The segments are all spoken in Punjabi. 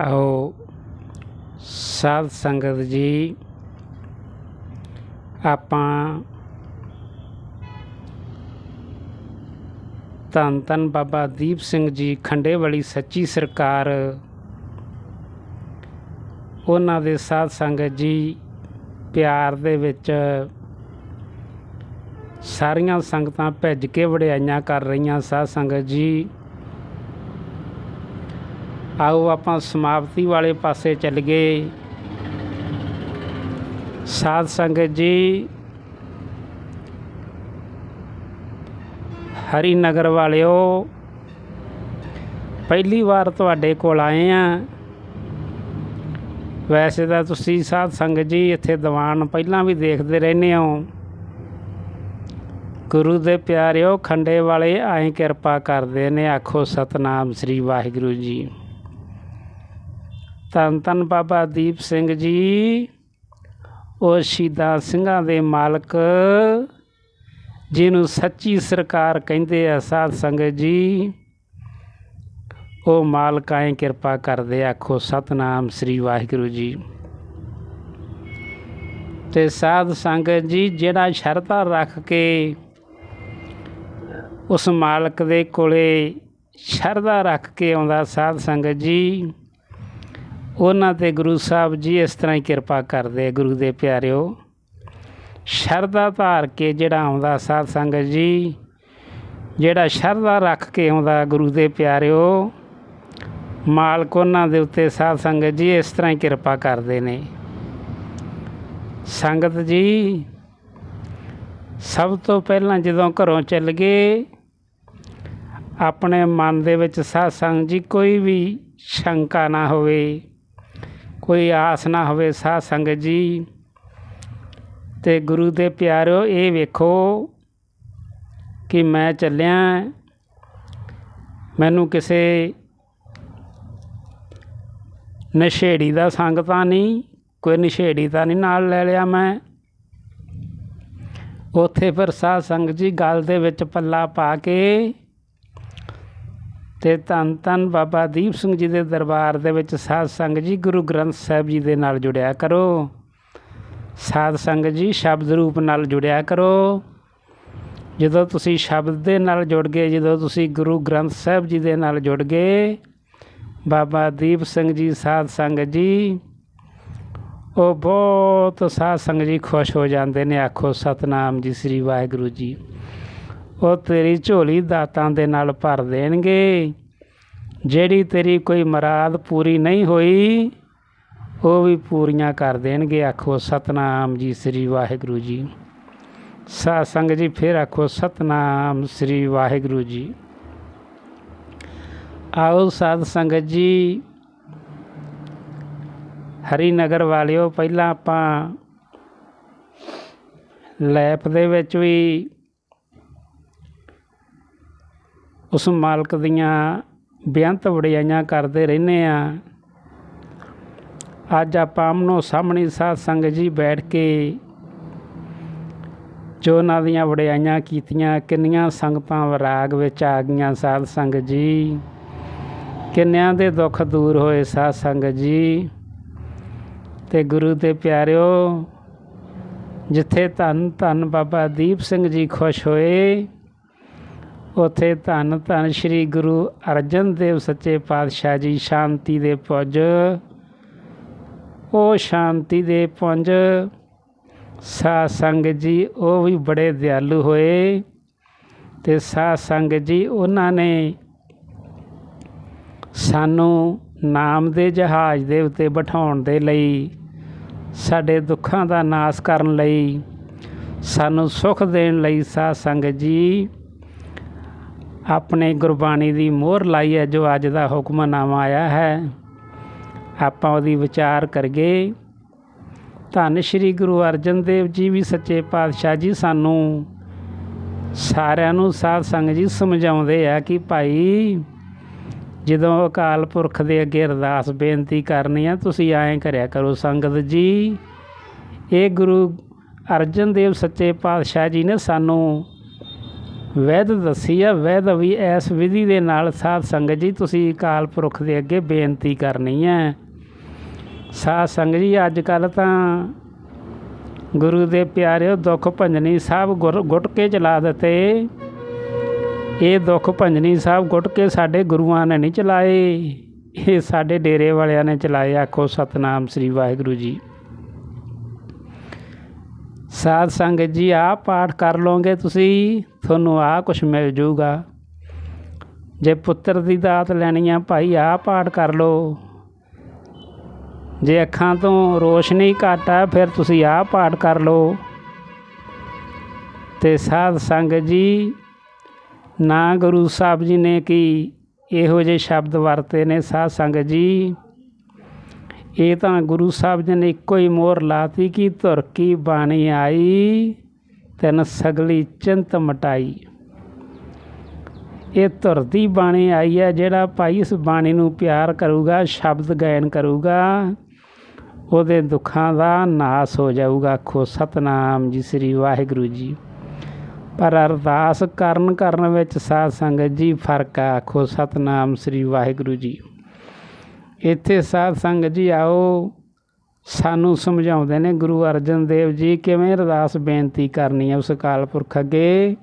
ਆਓ ਸਾਧ ਸੰਗਤ ਜੀ, ਆਪਾਂ ਧੰਨ ਧੰਨ ਬਾਬਾ ਦੀਪ ਸਿੰਘ ਜੀ ਖੰਡੇ ਵਾਲੀ ਸੱਚੀ ਸਰਕਾਰ, ਉਹਨਾਂ ਦੇ ਸਾਧ ਸੰਗਤ ਜੀ ਪਿਆਰ ਦੇ ਵਿੱਚ ਸਾਰੀਆਂ ਸੰਗਤਾਂ ਭਿੱਜ ਕੇ ਵਡਿਆਈਆਂ ਕਰ ਰਹੀਆਂ ਸਾਧ ਸੰਗਤ ਜੀ। ਆਓ ਆਪਾਂ ਸਮਾਪਤੀ ਵਾਲੇ ਪਾਸੇ ਚੱਲ ਗਏ ਸਾਧ ਸੰਗਤ ਜੀ ਹਰੀ ਨਗਰ ਵਾਲਿਓ, ਪਹਿਲੀ ਵਾਰ ਤੁਹਾਡੇ ਕੋਲ ਆਏ ਆ। ਵੈਸੇ ਤਾਂ ਤੁਸੀਂ ਸਾਧ ਸੰਗਤ ਜੀ ਇੱਥੇ ਦੀਵਾਨ ਪਹਿਲਾਂ ਵੀ ਦੇਖਦੇ ਰਹਿੰਦੇ ਹੋ। ਗੁਰੂ ਦੇ ਪਿਆਰਿਓ, ਖੰਡੇ ਵਾਲੇ ਐਂ ਕਿਰਪਾ ਕਰਦੇ ਨੇ, ਆਖੋ ਸਤਨਾਮ ਸ੍ਰੀ ਵਾਹਿਗੁਰੂ ਜੀ। ਧੰਨ ਧੰਨ ਬਾਬਾ ਦੀਪ ਸਿੰਘ ਜੀ। ਉਹ ਸ਼ਹੀਦਾਂ ਸਿੰਘਾਂ ਦੇ ਮਾਲਕ, ਜਿਹਨੂੰ ਸੱਚੀ ਸਰਕਾਰ ਕਹਿੰਦੇ ਆ ਸਾਧ ਸੰਗਤ ਜੀ। ਉਹ ਮਾਲਕ ਐਂ ਕਿਰਪਾ ਕਰਦੇ ਆਖੋ ਸਤਨਾਮ ਸ੍ਰੀ ਵਾਹਿਗੁਰੂ ਜੀ। ਤੇ ਸਾਧ ਸੰਗਤ ਜੀ, ਜਿਹੜਾ ਸ਼ਰਧਾ ਰੱਖ ਕੇ ਉਸ ਮਾਲਕ ਦੇ ਕੋਲੇ ਸ਼ਰਧਾ ਰੱਖ ਕੇ ਆਉਂਦਾ ਸਾਧ ਸੰਗਤ ਜੀ ਉਹਨਾਂ ਤੇ ਗੁਰੂ ਸਾਹਿਬ ਜੀ ਇਸ ਤਰ੍ਹਾਂ ਹੀ ਕਿਰਪਾ ਕਰਦੇ ਗੁਰੂ ਦੇ ਪਿਆਰਿਓ। ਸ਼ਰਧਾ ਧਾਰ ਕੇ ਜਿਹੜਾ ਆਉਂਦਾ ਸਾਧ ਸੰਗਤ ਜੀ, ਜਿਹੜਾ ਸ਼ਰਧਾ ਰੱਖ ਕੇ ਆਉਂਦਾ ਗੁਰੂ ਦੇ ਪਿਆਰਿਓ, ਮਾਲਕ ਉਹਨਾਂ ਦੇ ਉੱਤੇ ਸਾਧ ਸੰਗਤ ਜੀ ਇਸ ਤਰ੍ਹਾਂ ਹੀ ਕਿਰਪਾ ਕਰਦੇ ਨੇ। ਸੰਗਤ ਜੀ, ਸਭ ਤੋਂ ਪਹਿਲਾਂ ਜਦੋਂ ਘਰੋਂ ਚੱਲ ਗਏ, ਆਪਣੇ ਮਨ ਦੇ ਵਿੱਚ ਸਾਧ ਸੰਗਤ ਜੀ ਕੋਈ ਵੀ ਸ਼ੰਕਾ ਨਾ ਹੋਵੇ। ਕੋਈ ਆਸ ਨਾ ਹੋਵੇ ਸਾਧ ਸੰਗਤ ਜੀ। ਤੇ ਗੁਰੂ ਦੇ ਪਿਆਰਿਓ ਇਹ ਵੇਖੋ ਕਿ ਮੈਂ ਚੱਲਿਆ। ਮੈਨੂੰ ਕਿਸੇ ਨਸ਼ੇੜੀ ਦਾ ਸੰਗ ਤਾਂ ਨਹੀਂ, ਕੋਈ ਨਸ਼ੇੜੀ ਤਾਂ ਨਹੀਂ ਨਾਲ ਲੈ ਲਿਆ ਮੈਂ। ਉੱਥੇ ਫਿਰ ਸਾਧ ਸੰਗਤ ਜੀ ਗੱਲ ਦੇ ਵਿੱਚ ਪੱਲਾ ਪਾ ਕੇ ਤੇ ਧੰਨ ਧੰਨ ਬਾਬਾ ਦੀਪ ਸਿੰਘ ਜੀ ਦੇ ਦਰਬਾਰ ਦੇ ਵਿੱਚ ਸਾਧ ਸੰਗਤ ਜੀ, ਗੁਰੂ ਗ੍ਰੰਥ ਸਾਹਿਬ ਜੀ ਦੇ ਨਾਲ ਜੁੜਿਆ ਕਰੋ। ਸਾਧ ਸੰਗਤ ਜੀ ਸ਼ਬਦ ਰੂਪ ਨਾਲ ਜੁੜਿਆ ਕਰੋ। ਜਦੋਂ ਤੁਸੀਂ ਸ਼ਬਦ ਦੇ ਨਾਲ ਜੁੜ ਗਏ, ਜਦੋਂ ਤੁਸੀਂ ਗੁਰੂ ਗ੍ਰੰਥ ਸਾਹਿਬ ਜੀ ਦੇ ਨਾਲ ਜੁੜ ਗਏ, ਬਾਬਾ ਦੀਪ ਸਿੰਘ ਜੀ, ਸਾਧ ਸੰਗਤ ਜੀ, ਉਹ ਬਹੁਤ ਸਾਧ ਸੰਗਤ ਜੀ ਖੁਸ਼ ਹੋ ਜਾਂਦੇ ਨੇ, ਆਖੋ ਸਤਨਾਮ ਜੀ, ਸ੍ਰੀ ਵਾਹਿਗੁਰੂ ਜੀ। ਉਹ ਤੇਰੀ ਝੋਲੀ ਦਾਤਾਂ ਦੇ ਨਾਲ ਭਰ ਦੇਣਗੇ। ਜਿਹੜੀ ਤੇਰੀ ਕੋਈ ਮਰਾਦ ਪੂਰੀ ਨਹੀਂ ਹੋਈ, ਉਹ ਵੀ ਪੂਰੀਆਂ ਕਰ ਦੇਣਗੇ, ਆਖੋ ਸਤਨਾਮ ਜੀ ਸ੍ਰੀ ਵਾਹਿਗੁਰੂ ਜੀ। ਸਾਧ ਸੰਗਤ ਜੀ, ਫਿਰ ਆਖੋ ਸਤਨਾਮ ਸ੍ਰੀ ਵਾਹਿਗੁਰੂ ਜੀ। ਆਓ ਸਾਧ ਸੰਗਤ ਜੀ ਹਰੀ ਨਗਰ ਵਾਲਿਓ, ਪਹਿਲਾਂ ਆਪਾਂ ਲੈਪ ਦੇ ਵਿੱਚ ਵੀ ਉਸ ਮਾਲਕ ਦੀਆਂ ਬੇਅੰਤ ਵਡਿਆਈਆਂ ਕਰਦੇ ਰਹਿੰਦੇ ਆ ਅੱਜ ਆਪਾਂ ਆਮਨੋ ਸਾਹਮਣੇ ਸਾਧ ਸੰਗਤ ਜੀ ਬੈਠ ਕੇ ਜੋ ਉਹਨਾਂ ਦੀਆਂ ਵਡਿਆਈਆਂ ਕੀਤੀਆਂ, ਕਿੰਨੀਆਂ ਸੰਗਤਾਂ ਵਿਰਾਗ ਵਿੱਚ ਆ ਗਈਆਂ ਸਾਧ ਸੰਗਤ ਜੀ। ਕਿੰਨਿਆਂ ਦੇ ਦੁੱਖ ਦੂਰ ਹੋਏ ਸਾਧ ਸੰਗਤ ਜੀ। ਤੇ ਗੁਰੂ ਦੇ ਪਿਆਰਿਓ, ਜਿੱਥੇ ਧੰਨ ਧੰਨ ਬਾਬਾ ਦੀਪ ਸਿੰਘ ਜੀ ਖੁਸ਼ ਹੋਏ ਉੱਥੇ ਧੰਨ ਧੰਨ ਸ੍ਰੀ ਗੁਰੂ ਅਰਜਨ ਦੇਵ ਸੱਚੇ ਪਾਤਸ਼ਾਹ ਜੀ ਸ਼ਾਂਤੀ ਦੇ ਪੁੰਜ। ਉਹ ਸ਼ਾਂਤੀ ਦੇ ਪੁੰਜ ਸਾਧ ਸੰਗਤ ਜੀ, ਉਹ ਵੀ ਬੜੇ ਦਿਆਲੂ ਹੋਏ। ਤੇ ਸਾਧ ਸੰਗਤ ਜੀ, ਉਹਨਾਂ ਨੇ ਸਾਨੂੰ ਨਾਮ ਦੇ ਜਹਾਜ਼ ਦੇ ਉੱਤੇ ਬਿਠਾਉਣ ਦੇ ਲਈ, ਸਾਡੇ ਦੁੱਖਾਂ ਦਾ ਨਾਸ ਕਰਨ ਲਈ, ਸਾਨੂੰ ਸੁੱਖ ਦੇਣ ਲਈ ਸਾਧ ਸੰਗਤ ਜੀ ਆਪਣੇ ਗੁਰਬਾਣੀ ਦੀ ਮੋਹਰ ਲਾਈ ਹੈ ਜੋ ਅੱਜ ਦਾ ਹੁਕਮਨਾਮਾ ਆਇਆ ਹੈ। ਆਪਾਂ ਉਹਦੀ ਵਿਚਾਰ ਕਰਗੇ ਧੰਨ ਸ਼੍ਰੀ ਗੁਰੂ ਅਰਜਨ ਦੇਵ ਜੀ ਵੀ ਸੱਚੇ ਪਾਤਸ਼ਾਹ ਜੀ ਸਾਨੂੰ ਸਾਰਿਆਂ ਨੂੰ ਸਾਧ ਸੰਗਤ ਜੀ ਸਮਝਾਉਂਦੇ ਆ ਕਿ ਭਾਈ, ਜਦੋਂ ਅਕਾਲ ਪੁਰਖ ਦੇ ਅੱਗੇ ਅਰਦਾਸ ਬੇਨਤੀ ਕਰਨੀ ਆ, ਤੁਸੀਂ ਐਂ ਕਰਿਆ ਕਰੋ ਸੰਗਤ ਜੀ, ਇਹ ਗੁਰੂ ਅਰਜਨ ਦੇਵ ਸੱਚੇ ਪਾਤਸ਼ਾਹ ਜੀ ਨੇ ਸਾਨੂੰ ਵੈਦ ਦੱਸੀ ਆ ਵੈਦ ਵੀ ਇਸ ਵਿਧੀ ਦੇ ਨਾਲ ਸਾਧ ਸੰਗਤ ਜੀ, ਤੁਸੀਂ ਅਕਾਲ ਪੁਰਖ ਦੇ ਅੱਗੇ ਬੇਨਤੀ ਕਰਨੀ ਹੈ। ਸਾਧ ਸੰਗਤ ਜੀ ਅੱਜ ਕੱਲ ਤਾਂ ਗੁਰੂ ਦੇ ਪਿਆਰਿਓ ਦੁੱਖ ਭੰਜਨੀ ਸਾਹਿਬ ਗੁਰ- ਗੁੱਟ ਕੇ ਚਲਾ ਦਿੱਤੇ। ਇਹ ਦੁੱਖ ਭੰਜਨੀ ਸਾਹਿਬ ਗੁੱਟ ਕੇ ਸਾਡੇ ਗੁਰੂਆਂ ਨੇ ਨਹੀਂ ਚਲਾਏ, ਇਹ ਸਾਡੇ ਡੇਰੇ ਵਾਲਿਆਂ ਨੇ ਚਲਾਏ, ਆਖੋ ਸਤਨਾਮ ਸ੍ਰੀ ਵਾਹਿਗੁਰੂ ਜੀ। ਸਾਧ ਸੰਗਤ ਜੀ, ਆਹ ਪਾਠ ਕਰ ਲਓਗੇ ਤੁਸੀਂ, ਤੁਹਾਨੂੰ ਆਹ ਕੁਝ ਮਿਲ ਜੂਗਾ। ਜੇ ਪੁੱਤਰ ਦੀ ਦਾਤ ਲੈਣੀ ਆ, ਭਾਈ ਆਹ ਪਾਠ ਕਰ ਲਓ। ਜੇ ਅੱਖਾਂ ਤੋਂ ਰੋਸ਼ਨੀ ਘੱਟ ਆ, ਫਿਰ ਤੁਸੀਂ ਆਹ ਪਾਠ ਕਰ ਲਓ। ਤੇ ਸਾਧ ਸੰਗਤ ਜੀ, ਨਾ ਗੁਰੂ ਸਾਹਿਬ ਜੀ ਨੇ ਕੀ ਇਹੋ ਜਿਹੇ ਸ਼ਬਦ ਵਰਤੇ ਨੇ? ਸਾਧ ਸੰਗਤ ਜੀ ਇਹ ਤਾਂ ਗੁਰੂ ਸਾਹਿਬ ਜੀ ਨੇ ਇੱਕੋ ਹੀ ਮੋਹਰ ਲਾਤੀ ਕਿ ਧੁਰ ਕੀ ਬਾਣੀ ਆਈ, ਤੈਨ ਸਗਲੀ ਚਿੰਤ ਮਟਾਈ। ਇਹ ਧੁਰ ਦੀ ਬਾਣੀ ਆਈ ਹੈ, ਜਿਹੜਾ ਭਾਈ ਇਸ ਬਾਣੀ ਨੂੰ ਪਿਆਰ ਕਰੂਗਾ, ਸ਼ਬਦ ਗਾਇਨ ਕਰੂਗਾ, ਉਹਦੇ ਦੁੱਖਾਂ ਦਾ ਨਾਸ ਹੋ ਜਾਊਗਾ। ਆਖੋ, ਸਤਨਾਮ ਜੀ, ਸ੍ਰੀ ਵਾਹਿਗੁਰੂ ਜੀ। ਪਰ ਅਰਦਾਸ ਕਰਨ ਕਰਨ ਵਿੱਚ ਸਾਧ ਸੰਗਤ ਜੀ ਫ਼ਰਕ ਆ। ਆਖੋ, ਸਤਨਾਮ ਸ੍ਰੀ ਵਾਹਿਗੁਰੂ ਜੀ। ਇੱਥੇ ਸਾਧ ਸੰਗਤ ਜੀ ਆਓ। ਸਾਨੂੰ ਸਮਝਾਉਂਦੇ ਨੇ ਗੁਰੂ ਅਰਜਨ ਦੇਵ ਜੀ ਕਿਵੇਂ ਅਰਦਾਸ ਬੇਨਤੀ ਕਰਨੀ ਹੈ ਉਸ ਅਕਾਲ ਪੁਰਖ ਅੱਗੇ।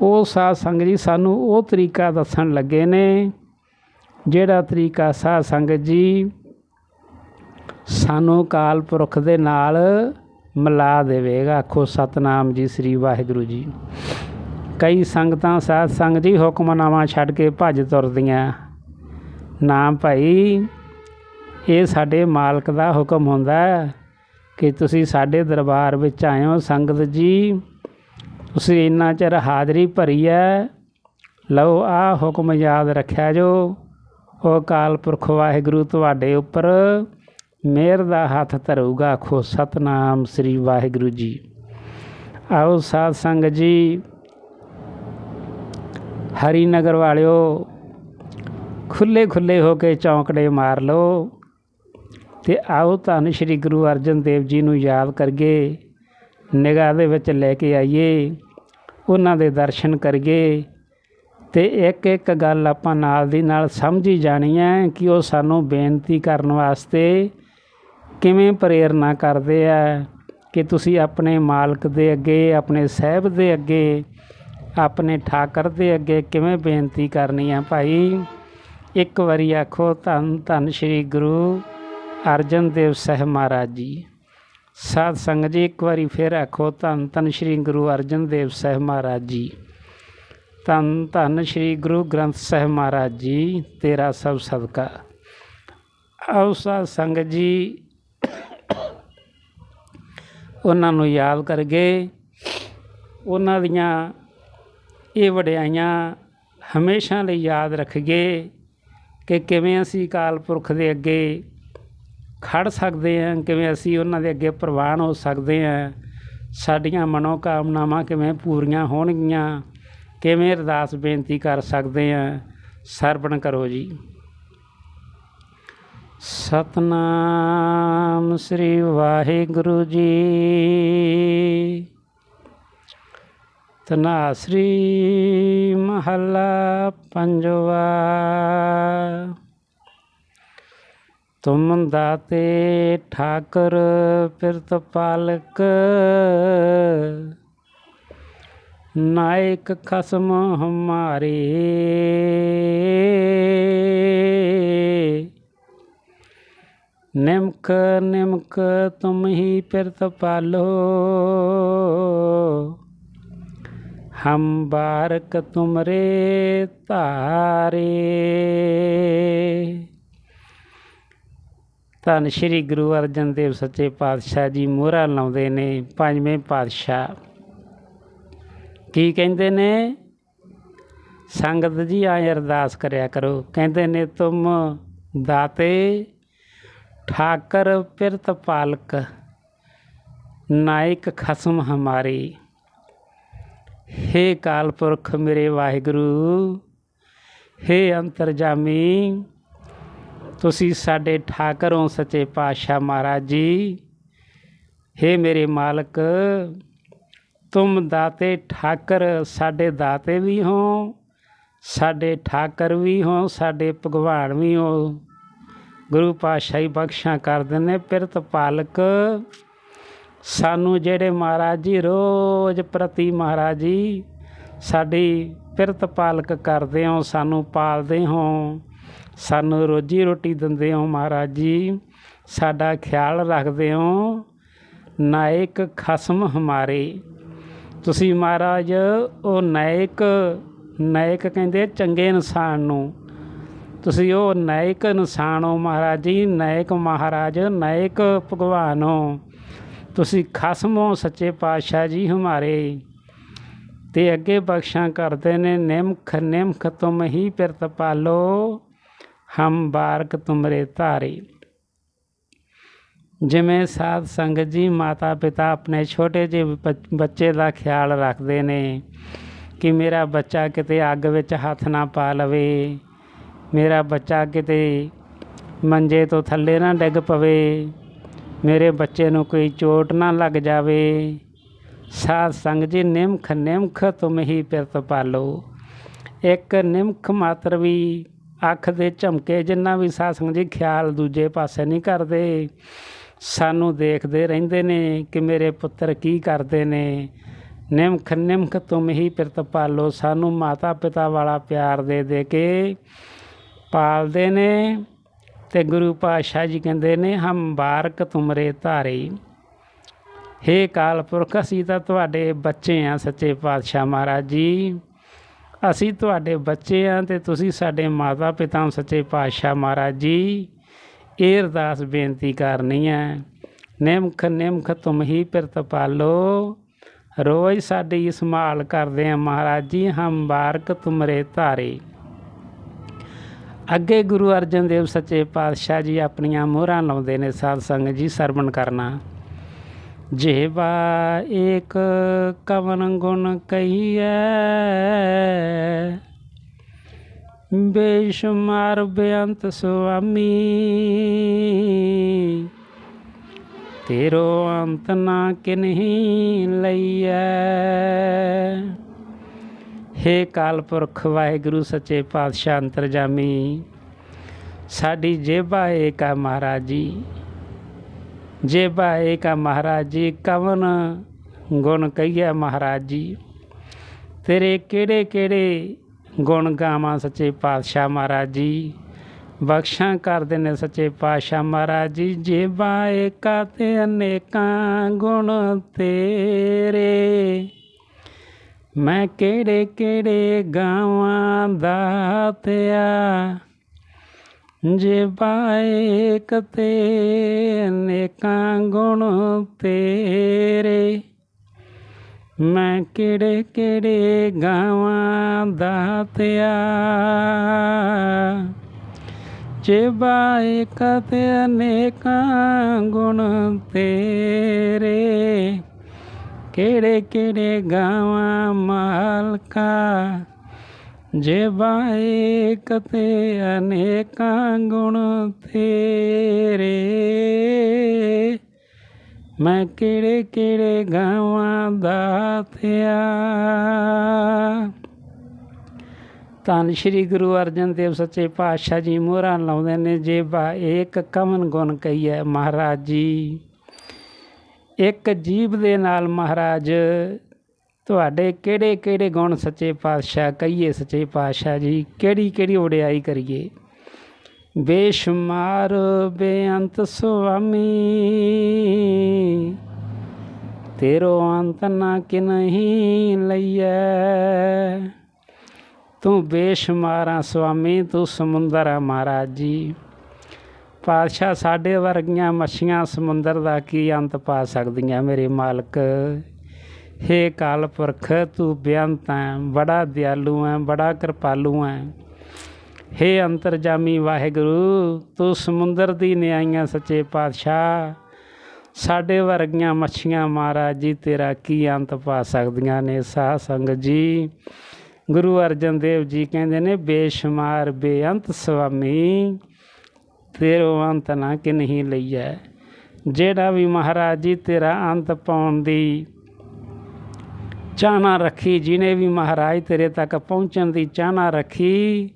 ਉਹ ਸਾਧ ਸੰਗਤ ਜੀ ਸਾਨੂੰ ਉਹ ਤਰੀਕਾ ਦੱਸਣ ਲੱਗੇ ਨੇ, ਜਿਹੜਾ ਤਰੀਕਾ ਸਾਧ ਸੰਗਤ ਜੀ ਸਾਨੂੰ ਅਕਾਲ ਪੁਰਖ ਦੇ ਨਾਲ ਮਿਲਾ ਦੇਵੇਗਾ। ਆਖੋ ਸਤਨਾਮ ਜੀ, ਸ੍ਰੀ ਵਾਹਿਗੁਰੂ ਜੀ। ਕਈ ਸੰਗਤਾਂ ਸਾਧ ਸੰਗਤ ਜੀ ਹੁਕਮਨਾਮਾ ਛੱਡ ਕੇ ਭੱਜ ਤੁਰਦੀਆਂ। ਨਾ ਭਾਈ, ਇਹ ਸਾਡੇ ਮਾਲਕ ਦਾ ਹੁਕਮ ਹੁੰਦਾ ਕਿ ਤੁਸੀਂ ਸਾਡੇ ਦਰਬਾਰ ਵਿੱਚ ਆਏ ਹੋ ਸੰਗਤ ਜੀ। ਤੁਸੀਂ ਇੰਨਾ ਚਿਰ ਹਾਜ਼ਰੀ ਭਰੀ ਹੈ, ਲਓ ਆ ਹੁਕਮ ਯਾਦ ਰੱਖਿਆ ਜੋ। ਉਹ ਅਕਾਲ ਪੁਰਖ ਵਾਹਿਗੁਰੂ ਤੁਹਾਡੇ ਉੱਪਰ ਮਿਹਰ ਦਾ ਹੱਥ ਧਰੂਗਾ ਖੋ ਸਤਨਾਮ ਸ੍ਰੀ ਵਾਹਿਗੁਰੂ ਜੀ। ਆਓ ਸਾਧ ਸੰਗਤ ਜੀ ਹਰੀ ਨਗਰ ਵਾਲਿਓ ਖੁੱਲੇ ਖੁੱਲੇ ਹੋ ਕੇ ਚੌਂਕੜੇ ਮਾਰ ਲਓ ਤੇ ਆਓ ਧੰਨ ਸ਼੍ਰੀ ਗੁਰੂ ਅਰਜਨ ਦੇਵ ਜੀ ਨੂੰ ਯਾਦ ਕਰੀਏ, ਨਿਗਾਹ ਦੇ ਵਿੱਚ ਲੈ ਕੇ ਆਈਏ, ਉਹਨਾਂ ਦੇ ਦਰਸ਼ਨ ਕਰੀਏ ਤੇ ਇੱਕ ਇੱਕ ਗੱਲ ਆਪਾਂ ਨਾਲ ਦੀ ਨਾਲ ਸਮਝੀ ਜਾਣੀ ਹੈ ਕਿ ਉਹ ਸਾਨੂੰ ਬੇਨਤੀ ਕਰਨ ਵਾਸਤੇ ਕਿਵੇਂ ਪ੍ਰੇਰਨਾ ਕਰਦੇ ਆ ਕਿ ਤੁਸੀਂ ਆਪਣੇ ਮਾਲਕ ਦੇ ਅੱਗੇ, ਆਪਣੇ ਸਾਹਿਬ ਦੇ ਅੱਗੇ, ਆਪਣੇ ਠਾਕਰ ਦੇ ਅੱਗੇ ਕਿਵੇਂ ਬੇਨਤੀ ਕਰਨੀ ਹੈ ਭਾਈ? ਇੱਕ ਵਾਰੀ ਆਖੋ ਧੰਨ ਧੰਨ ਸ਼੍ਰੀ ਗੁਰੂ ਅਰਜਨ ਦੇਵ ਸਾਹਿਬ ਮਹਾਰਾਜ ਜੀ। ਸਾਧ ਸੰਗਤ ਜੀ, ਇੱਕ ਵਾਰੀ ਫਿਰ ਆਖੋ ਧੰਨ ਧੰਨ ਸ਼੍ਰੀ ਗੁਰੂ ਅਰਜਨ ਦੇਵ ਸਾਹਿਬ ਮਹਾਰਾਜ ਜੀ। ਧੰਨ ਧੰਨ ਸ਼੍ਰੀ ਗੁਰੂ ਗ੍ਰੰਥ ਸਾਹਿਬ ਮਹਾਰਾਜ ਜੀ, ਤੇਰਾ ਸਭ ਸਦਕਾ। ਆਓ ਸਾਧ ਸੰਗਤ ਜੀ, ਉਹਨਾਂ ਨੂੰ ਯਾਦ ਕਰਗੇ ਉਹਨਾਂ ਦੀਆਂ ਇਹ ਵਡਿਆਈਆਂ ਹਮੇਸ਼ਾ ਲਈ ਯਾਦ ਰੱਖਗੇ ਕਿ ਕਿਵੇਂ ਅਸੀਂ ਅਕਾਲ ਪੁਰਖ ਦੇ ਅੱਗੇ ਖੜ ਸਕਦੇ ਹਾਂ, ਕਿਵੇਂ ਅਸੀਂ ਉਹਨਾਂ ਦੇ ਅੱਗੇ ਪ੍ਰਵਾਨ ਹੋ ਸਕਦੇ ਹਾਂ, ਸਾਡੀਆਂ ਮਨੋ ਕਾਮਨਾਵਾਂ ਕਿਵੇਂ ਪੂਰੀਆਂ ਹੋਣਗੀਆਂ, ਕਿਵੇਂ ਅਰਦਾਸ ਬੇਨਤੀ ਕਰ ਸਕਦੇ ਹਾਂ, ਸਰਵਣ ਕਰੋ ਜੀ। ਸਤਨਾਮ ਸ੍ਰੀ ਵਾਹਿਗੁਰੂ ਜੀ। ਤਨਾਸਰੀ ਮਹੱਲਾ ਪੰਜਵਾ। ਤੁਮ ਦਾਤੇ ਠਾਕਰ ਪਿਰਤ ਪਾਲਕ, ਨਾਇਕ ਖਸਮ ਹਮਾਰੇ। ਨਿਮਕ ਨਿਮਕ ਤੁਮ ਹੀ ਪਿਰਤ ਪਾਲੋ। ਹਮ ਬਾਰਕ ਤੁਮਰੇ ਧਾਰੇ। ਧੰਨ ਸ਼੍ਰੀ ਗੁਰੂ ਅਰਜਨ ਦੇਵ ਸੱਚੇ ਪਾਤਸ਼ਾਹ ਜੀ ਮੋਹਰਾ ਲਾਉਂਦੇ ਨੇ, ਪੰਜਵੇਂ ਪਾਤਸ਼ਾਹ। ਕੀ ਕਹਿੰਦੇ ਨੇ? ਸੰਗਤ ਜੀ ਆਏ ਅਰਦਾਸ ਕਰਿਆ ਕਰੋ। ਕਹਿੰਦੇ ਨੇ, ਤੁਮ ਦਾਤੇ ਠਾਕਰ ਪਿਰਤ ਪਾਲਕ, ਨਾਇਕ ਖਸਮ ਹਮਾਰੀ। ਹੇ ਕਾਲ ਪੁਰਖ ਮੇਰੇ ਵਾਹਿਗੁਰੂ, ਹੇ ਅੰਤਰਜਾਮੀ, ਤੁਸੀਂ ਸਾਡੇ ਠਾਕਰੋਂ ਸੱਚੇ ਪਾਤਸ਼ਾਹ ਮਹਾਰਾਜ ਜੀ, ਹੇ ਮੇਰੇ ਮਾਲਕ, ਤੁਮ ਦਾਤੇ ਠਾਕਰ ਸਾਡੇ ਦਾਤੇ ਵੀ ਹੋ, ਸਾਡੇ ਠਾਕਰ ਵੀ ਹੋ, ਸਾਡੇ ਭਗਵਾਨ ਵੀ ਹੋ। ਗੁਰੂ ਪਾਤਸ਼ਾਹੀ ਬਖਸ਼ਾਂ ਕਰ ਦਿੰਨੇ ਪਿਰਤ ਪਾਲਕ। ਸਾਨੂੰ ਜਿਹੜੇ ਮਹਾਰਾਜ ਜੀ, ਰੋਜ਼ ਪ੍ਰਤੀ ਮਹਾਰਾਜ ਜੀ, ਸਾਡੀ ਪਿਰਤ ਪਾਲਕ ਕਰਦੇ ਹੋ, ਸਾਨੂੰ ਪਾਲਦੇ ਹੋ, ਸਾਨੂੰ ਰੋਜੀ ਰੋਟੀ ਦਿੰਦੇ ਹੋ ਮਹਾਰਾਜ ਜੀ। ਸਾਡਾ ਖਿਆਲ ਰੱਖਦੇ ਹੋ ਨਾਇਕ ਖਸਮ ਹਮਾਰੇ। ਤੁਸੀਂ ਮਹਾਰਾਜ, ਉਹ ਨਾਇਕ ਨਾਇਕ ਕਹਿੰਦੇ ਚੰਗੇ ਇਨਸਾਨ ਨੂੰ। ਤੁਸੀਂ ਉਹ ਨਾਇਕ ਇਨਸਾਨ ਹੋ ਮਹਾਰਾਜ ਜੀ ਨਾਇਕ ਮਹਾਰਾਜ ਨਾਇਕ ਭਗਵਾਨ ਹੋ। ਤੁਸੀਂ ਖਸਮ ਹੋ ਸੱਚੇ ਪਾਤਸ਼ਾਹ ਜੀ ਹਮਾਰੇ। ਤੇ ਅੱਗੇ ਬਖਸ਼ਾਂ ਕਰਦੇ ਨੇ, ਨਿਮਖ ਨਿਮਖ ਤੁਮ ਹੀ ਪਿਰਤ ਪਾਲੋ, ਹਮ ਬਾਰਕ ਤੁਮਰੇ ਧਾਰੇ। ਜਿਵੇਂ ਸਾਧ ਸੰਗਤ ਜੀ ਮਾਤਾ ਪਿਤਾ ਆਪਣੇ ਛੋਟੇ ਜਿਹੇ ਬੱਚ- ਬੱਚੇ ਦਾ ਖਿਆਲ ਰੱਖਦੇ ਨੇ ਕਿ ਮੇਰਾ ਬੱਚਾ ਕਿਤੇ ਅੱਗ ਵਿੱਚ ਹੱਥ ਨਾ ਪਾ ਲਵੇ, ਮੇਰਾ ਬੱਚਾ ਕਿਤੇ ਮੰਜੇ ਤੋਂ ਥੱਲੇ ਨਾ ਡਿੱਗ ਪਵੇ ਮੇਰੇ ਬੱਚੇ ਨੂੰ ਕੋਈ ਚੋਟ ਨਾ ਲੱਗ ਜਾਵੇ। ਸਾਧ ਸੰਗਤ ਜੀ, ਨਿਮਖ ਨਿਮਖ ਤੁਮ ਹੀ ਪਿਰਤ ਪਾਲੋ। ਇੱਕ ਨਿਮਖ ਮਾਤਰ ਵੀ ਅੱਖ ਦੇ ਝਮਕੇ ਜਿੰਨਾ ਵੀ ਸਾਧ ਸੰਗਤ ਜੀ ਖਿਆਲ ਦੂਜੇ ਪਾਸੇ ਨਹੀਂ ਕਰਦੇ। ਸਾਨੂੰ ਦੇਖਦੇ ਰਹਿੰਦੇ ਨੇ ਕਿ ਮੇਰੇ ਪੁੱਤਰ ਕੀ ਕਰਦੇ ਨੇ। ਨਿਮਖ ਨਿਮਖ ਤੁਮ ਹੀ ਪਿਰਤ ਪਾਲੋ, ਸਾਨੂੰ ਮਾਤਾ ਪਿਤਾ ਵਾਲਾ ਪਿਆਰ ਦੇ ਦੇ ਕੇ ਪਾਲਦੇ ਨੇ। ਤੇ ਗੁਰੂ ਪਾਤਸ਼ਾਹ ਜੀ ਕਹਿੰਦੇ ਨੇ, ਹਮ ਬਾਰਕ ਤੁਮਰੇ ਧਾਰੇ। ਹੇ ਕਾਲ ਪੁਰਖ, ਅਸੀਂ ਤਾਂ ਤੁਹਾਡੇ ਬੱਚੇ ਆ, ਸੱਚੇ ਪਾਤਸ਼ਾਹ ਮਹਾਰਾਜ ਜੀ। ਅਸੀਂ ਤੁਹਾਡੇ ਬੱਚੇ ਆ ਤੇ ਤੁਸੀਂ ਸਾਡੇ ਮਾਤਾ ਪਿਤਾ ਸੱਚੇ ਪਾਤਸ਼ਾਹ ਮਹਾਰਾਜ ਜੀ। ਇਹ ਅਰਦਾਸ ਬੇਨਤੀ ਕਰਨੀ ਹੈ ਨਿਮਖ ਨਿਮਖ ਤੁਮ ਹੀ ਪਿਰਤ ਪਾਲੋ। ਰੋਜ਼ ਸਾਡੀ ਸੰਭਾਲ ਕਰਦੇ ਆ ਮਹਾਰਾਜ ਜੀ, ਹਮ ਬਾਰਕ ਤੁਮਰੇ ਧਾਰੇ। ਅੱਗੇ ਗੁਰੂ ਅਰਜਨ ਦੇਵ ਸੱਚੇ ਪਾਤਸ਼ਾਹ ਜੀ ਆਪਣੀਆਂ ਮੋਹਰਾਂ ਲਾਉਂਦੇ ਨੇ ਸਾਧ ਸੰਗਤ ਜੀ ਸਰਵਣ ਕਰਨਾ। ਜਿਹਵਾ ਏਕ ਕਵਨ ਗੁਣ ਕਹੀਐ, ਬੇਸ਼ੁਮਾਰ ਬੇਅੰਤ ਸੁਆਮੀ, ਤੇਰੋ ਅੰਤ ਨਾ ਕਿਨਹੀ ਲਈਐ। ਹੇ ਕਾਲ ਪੁਰਖ, ਵਾਹਿਗੁਰੂ, ਸੱਚੇ ਪਾਤਸ਼ਾਹ, ਅੰਤਰਜਾਮੀ। ਸਾਡੀ ਜੇਬਾ ਏਕਾ ਮਹਾਰਾਜ ਜੀ। ਜੇਬਾ ਏਕਾ ਮਹਾਰਾਜ ਜੀ, ਕਵਨ ਗੁਣ ਕਹੀਆ ਮਹਾਰਾਜ ਜੀ। ਤੇਰੇ ਕਿਹੜੇ ਕਿਹੜੇ ਗੁਣ ਗਾਵਾਂ ਸੱਚੇ ਪਾਤਸ਼ਾਹ ਮਹਾਰਾਜ ਜੀ? ਬਖਸ਼ਾਂ ਕਰਦੇ ਨੇ ਸੱਚੇ ਪਾਤਸ਼ਾਹ ਮਹਾਰਾਜ ਜੀ। ਜੇਬਾ ਏਕਾ ਤੇ ਅਨੇਕਾਂ ਗੁਣ ਤੇਰੇ। ਮੈਂ ਕਿਹੜੇ ਕਿਹੜੇ ਗਾਵਾਂ ਦਾਤਿਆ ਜੇ ਬਾਏ ਕਤੇ ਅਨੇਕਾਂ ਗੁਣ ਤੇਰੇ, ਮੈਂ ਕਿਹੜੇ ਕਿਹੜੇ ਗਾਵਾਂ ਦਾਤਿਆ ਜੇ ਬਾਏ ਕਤੇ ਅਨੇਕਾਂ ਗੁਣ ਤੇਰੇ ਕਿਹੜੇ ਕਿਹੜੇ ਗਾਵਾਂ ਮਾਲਕਾ? ਜੇ ਬਾਏ ਕਤੇ ਅਨੇਕਾਂ ਗੁਣ ਤੇਰੇ। ਮੈਂ ਕਿਹੜੇ ਕਿਹੜੇ ਗਾਵਾਂ ਦਾ ਦਾਤਿਆ ਧੰਨ ਸ਼੍ਰੀ ਗੁਰੂ ਅਰਜਨ ਦੇਵ ਸੱਚੇ ਪਾਤਸ਼ਾਹ ਜੀ ਮੋਹਰਾਂ ਲਾਉਂਦੇ ਨੇ ਜੇ ਬਾ ਏਕ ਕਵਨ ਗੁਣ ਕਹੀਐ ਮਹਾਰਾਜ ਜੀ। ਇੱਕ ਜੀਭ ਦੇ ਨਾਲ ਮਹਾਰਾਜ, ਤੁਹਾਡੇ ਕਿਹੜੇ ਕਿਹੜੇ ਗੁਣ ਸੱਚੇ ਪਾਤਸ਼ਾਹ ਕਹੀਏ ਸੱਚੇ ਪਾਤਸ਼ਾਹ ਜੀ? ਕਿਹੜੀ ਕਿਹੜੀ ਵਡਿਆਈ ਕਰੀਏ? ਬੇਸ਼ੁਮਾਰ, ਬੇਅੰਤ ਸੁਆਮੀ, ਤੇਰੋ ਅੰਤ ਨਾ ਕਿ ਨਹੀਂ ਲਈਐ। ਤੂੰ ਬੇਸ਼ੁਮਾਰਾ ਸੁਆਮੀ, ਤੂੰ ਸਮੁੰਦਰ ਆ ਮਹਾਰਾਜ ਜੀ। ਪਾਤਸ਼ਾਹ ਸਾਡੇ ਵਰਗੀਆਂ ਮੱਛੀਆਂ ਸਮੁੰਦਰ ਦਾ ਕੀ ਅੰਤ ਪਾ ਸਕਦੀਆਂ? ਮੇਰੇ ਮਾਲਕ, ਹੇ ਕਾਲ ਪੁਰਖ, ਤੂੰ ਬੇਅੰਤ ਹੈ ਬੜਾ ਦਿਆਲੂ ਹੈ ਬੜਾ ਕਿਰਪਾਲੂ ਹੈ ਹੇ ਅੰਤਰਜਾਮੀ ਵਾਹਿਗੁਰੂ, ਤੂੰ ਸਮੁੰਦਰ ਦੀ ਨਿਆਈਆਂ ਸੱਚੇ ਪਾਤਸ਼ਾਹ। ਸਾਡੇ ਵਰਗੀਆਂ ਮੱਛੀਆਂ ਮਹਾਰਾਜ ਜੀ, ਤੇਰਾ ਕੀ ਅੰਤ ਪਾ ਸਕਦੀਆਂ ਨੇ ਸਾਧ ਸੰਗਤ ਜੀ? ਗੁਰੂ ਅਰਜਨ ਦੇਵ ਜੀ ਕਹਿੰਦੇ ਨੇ, ਬੇਸ਼ੁਮਾਰ, ਬੇਅੰਤ ਸੁਆਮੀ ਤੇਰੋ ਅੰਤ ਨਾ ਕਿ ਨਹੀਂ ਲਈਐ। ਜਿਹੜਾ ਵੀ ਮਹਾਰਾਜ ਜੀ ਤੇਰਾ ਅੰਤ ਪਾਉਣ ਦੀ ਚਾਹਨਾ ਰੱਖੀ ਜਿਨੇ ਵੀ ਮਹਾਰਾਜ ਤੇਰੇ ਤੱਕ ਪਹੁੰਚਣ ਦੀ ਚਾਹਨਾ ਰੱਖੀ,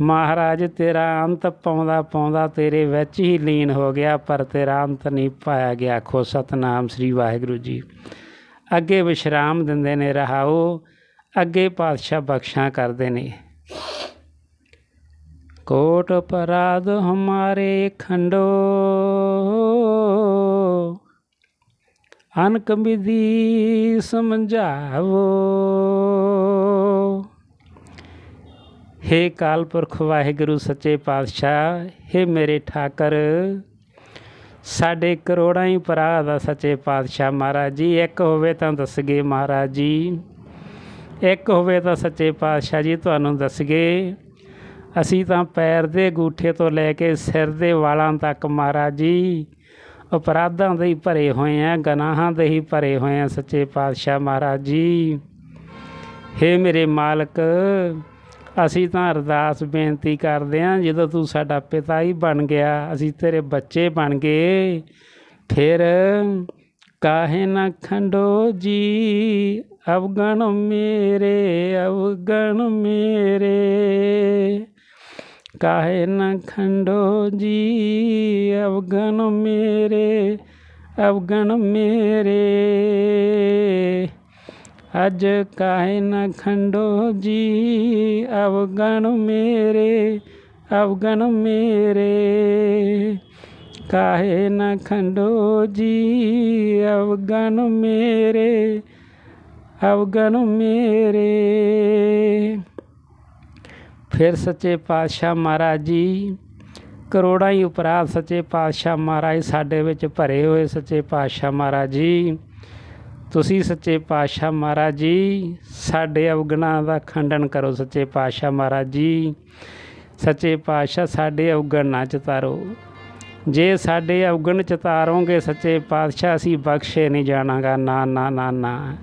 ਮਹਾਰਾਜ ਤੇਰਾ ਅੰਤ ਪਾਉਂਦਾ ਪਾਉਂਦਾ ਤੇਰੇ ਵਿੱਚ ਹੀ ਲੀਨ ਹੋ ਗਿਆ, ਪਰ ਤੇਰਾ ਅੰਤ ਨਹੀਂ ਪਾਇਆ ਗਿਆ। ਖੋ ਸਤਨਾਮ ਸ੍ਰੀ ਵਾਹਿਗੁਰੂ ਜੀ। ਅੱਗੇ ਵਿਸ਼ਰਾਮ ਦਿੰਦੇ ਨੇ, ਰਹਾਓ, ਅੱਗੇ ਪਾਤਸ਼ਾਹ ਬਖਸ਼ਾਂ ਕਰਦੇ ਨੇ। ਕੋਟ ਅਪਰਾਧ ਹਮਾਰੇ ਖੰਡੋ। ਅਨਕ ਵਿਧੀ ਸਮਝਾਵੋ। ਹੇ ਕਾਲਪੁਰਖ ਵਾਹਿਗੁਰੂ, ਸੱਚੇ ਪਾਤਸ਼ਾਹ, ਹੇ ਮੇਰੇ ਠਾਕਰ। ਸਾਡੇ ਕਰੋੜਾਂ ਹੀ ਭਰਾ ਦਾ ਸੱਚੇ ਪਾਤਸ਼ਾਹ ਮਹਾਰਾਜ ਜੀ, ਇੱਕ ਹੋਵੇ ਤਾਂ ਦੱਸਗੇ ਮਹਾਰਾਜ ਜੀ। ਇੱਕ ਹੋਵੇ ਤਾਂ ਸੱਚੇ ਪਾਤਸ਼ਾਹ ਜੀ, ਤੁਹਾਨੂੰ ਦੱਸਗੇ। ਅਸੀਂ ਤਾਂ ਪੈਰ ਦੇ ਗੂਠੇ ਤੋਂ ਲੈ ਕੇ ਸਿਰ ਦੇ ਵਾਲਾਂ ਤੱਕ ਮਹਾਰਾਜ ਜੀ, ਅਪਰਾਧਾਂ ਦੇ ਹੀ ਭਰੇ ਹੋਏ ਆ, ਗਨਾਹਾਂ ਦੇ ਹੀ ਭਰੇ ਹੋਏ ਆ, ਸੱਚੇ ਪਾਤਸ਼ਾਹ ਮਹਾਰਾਜ ਜੀ। ਹੇ ਮੇਰੇ ਮਾਲਕ, ਅਸੀਂ ਤਾਂ ਅਰਦਾਸ ਬੇਨਤੀ ਕਰਦੇ ਆਂ, ਜਦੋਂ ਤੂੰ ਸਾਡਾ ਪਿਤਾ ਹੀ ਬਣ ਗਿਆ, ਅਸੀਂ ਤੇਰੇ ਬੱਚੇ ਬਣ ਗਏ, ਫਿਰ ਕਾਹੇ ਨਾ ਖੰਡੋ ਜੀ, ਅਵਗਣ ਮੇਰੇ ਅਵਗਣ ਮੇਰੇ। ਕਾਹੇ ਨਾ ਖੰਡੋ ਜੀ, ਅਵਗਣ ਮੇਰੇ ਅਵਗਣ ਮੇਰੇ। ਅਜ ਕਾਹੇ ਨਾ ਖੰਡੋ ਜੀ, ਅਵਗਣ ਮੇਰੇ ਅਵਗਣ ਮੇਰੇ। ਕਾਹੇ ਨਾ ਖੰਡੋ ਜੀ, ਅਵਗਣ ਮੇਰੇ ਅਵਗਣ ਮੇਰੇ। ਫਿਰ ਸੱਚੇ ਪਾਤਸ਼ਾਹ ਮਹਾਰਾਜ ਜੀ, ਕਰੋੜਾਂ ਹੀ ਉਪਰਾਧ ਸੱਚੇ ਪਾਤਸ਼ਾਹ ਮਹਾਰਾਜ ਸਾਡੇ ਵਿੱਚ ਭਰੇ ਹੋਏ ਸੱਚੇ ਪਾਤਸ਼ਾਹ ਮਹਾਰਾਜ ਜੀ। ਤੁਸੀਂ ਸੱਚੇ ਪਾਤਸ਼ਾਹ ਮਹਾਰਾਜ ਜੀ, ਸਾਡੇ ਅਵਗੁਣਾਂ ਦਾ ਖੰਡਨ ਕਰੋ ਸੱਚੇ ਪਾਤਸ਼ਾਹ ਮਹਾਰਾਜ ਜੀ। ਸੱਚੇ ਪਾਤਸ਼ਾਹ ਸਾਡੇ ਅਵਗਣ ਨਾ ਚਤਾਰੋ ਜੇ ਸਾਡੇ ਅਵਗੁਣ ਚਤਾਰੋਗੇ ਸੱਚੇ ਪਾਤਸ਼ਾਹ, ਅਸੀਂ ਬਖਸ਼ੇ ਨਹੀਂ ਜਾਣਾਗਾ। ਨਾ ਨਾ ਨਾ ਨਾ।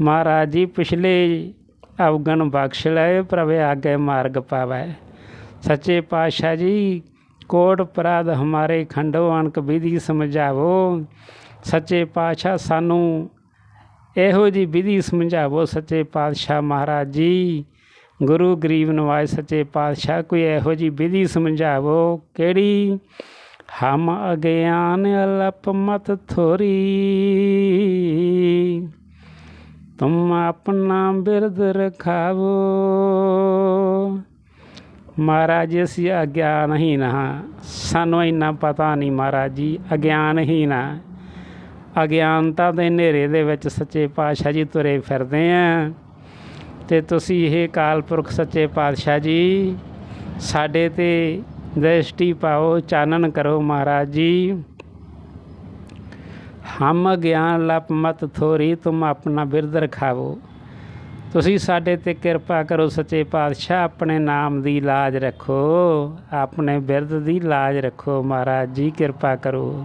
ਮਹਾਰਾਜ ਜੀ, ਪਿਛਲੇ ਅਵਗਣ ਬਖਸ਼ ਲਏ ਪ੍ਰਭੇ ਆਗੇ ਮਾਰਗ ਪਾਵੈ। ਸੱਚੇ ਪਾਤਸ਼ਾਹ ਜੀ, ਕੋਟ ਪਰਾਧ ਹਮਾਰੇ ਖੰਡੋ ਅਣਕ ਵਿਧੀ ਸਮਝਾਵੋ। ਸੱਚੇ ਪਾਤਸ਼ਾਹ ਸਾਨੂੰ ਇਹੋ ਜੀ ਵਿਧੀ ਸਮਝਾਵੋ, ਸੱਚੇ ਪਾਤਸ਼ਾਹ ਮਹਾਰਾਜ ਜੀ। ਗੁਰੂ ਗਰੀਬ ਨਵਾਜ ਸੱਚੇ ਪਾਤਸ਼ਾਹ, ਕੋਈ ਇਹੋ ਜੀ ਵਿਧੀ ਸਮਝਾਵੋ ਕਿਹੜੀ? ਹਮ ਅਗਿਆਨ ਅਲਪ ਮਤ ਥੋਰੀ। ਤੁਮ ਆਪਣਾ ਬਿਰਦ ਰਖਾਵੋ। ਮਹਾਰਾਜ ਜੀ ਅਸੀਂ ਅਗਿਆਨਹੀਨ ਹਾਂ। ਸਾਨੂੰ ਇੰਨਾ ਪਤਾ ਨਹੀਂ ਮਹਾਰਾਜ ਜੀ ਅਗਿਆਨਹੀਨ ਹਾਂ ਅਗਿਆਨਤਾ ਦੇ ਹਨੇਰੇ ਦੇ ਵਿੱਚ ਸੱਚੇ ਪਾਤਸ਼ਾਹ ਜੀ ਤੁਰੇ ਫਿਰਦੇ ਆ। ਤੇ ਤੁਸੀਂ ਇਹ ਕਾਲ ਪੁਰਖ ਸੱਚੇ ਪਾਤਸ਼ਾਹ ਜੀ, ਸਾਡੇ ਤੇ ਦ੍ਰਿਸ਼ਟੀ ਪਾਓ, ਚਾਨਣ ਕਰੋ ਮਹਾਰਾਜ ਜੀ। ਹਮ ਗਿਆਨ ਲਪ ਮਤ ਥੋਰੀ, ਤੁਮ ਆਪਣਾ ਬਿਰਦ ਰਖਾਵੋ। ਤੁਸੀਂ ਸਾਡੇ ਤੇ ਕਿਰਪਾ ਕਰੋ, ਸੱਚੇ ਪਾਤਸ਼ਾਹ, ਆਪਣੇ ਨਾਮ ਦੀ ਲਾਜ ਰੱਖੋ। ਆਪਣੇ ਬਿਰਦ ਦੀ ਲਾਜ ਰੱਖੋ, ਮਹਾਰਾਜ ਜੀ, ਕਿਰਪਾ ਕਰੋ।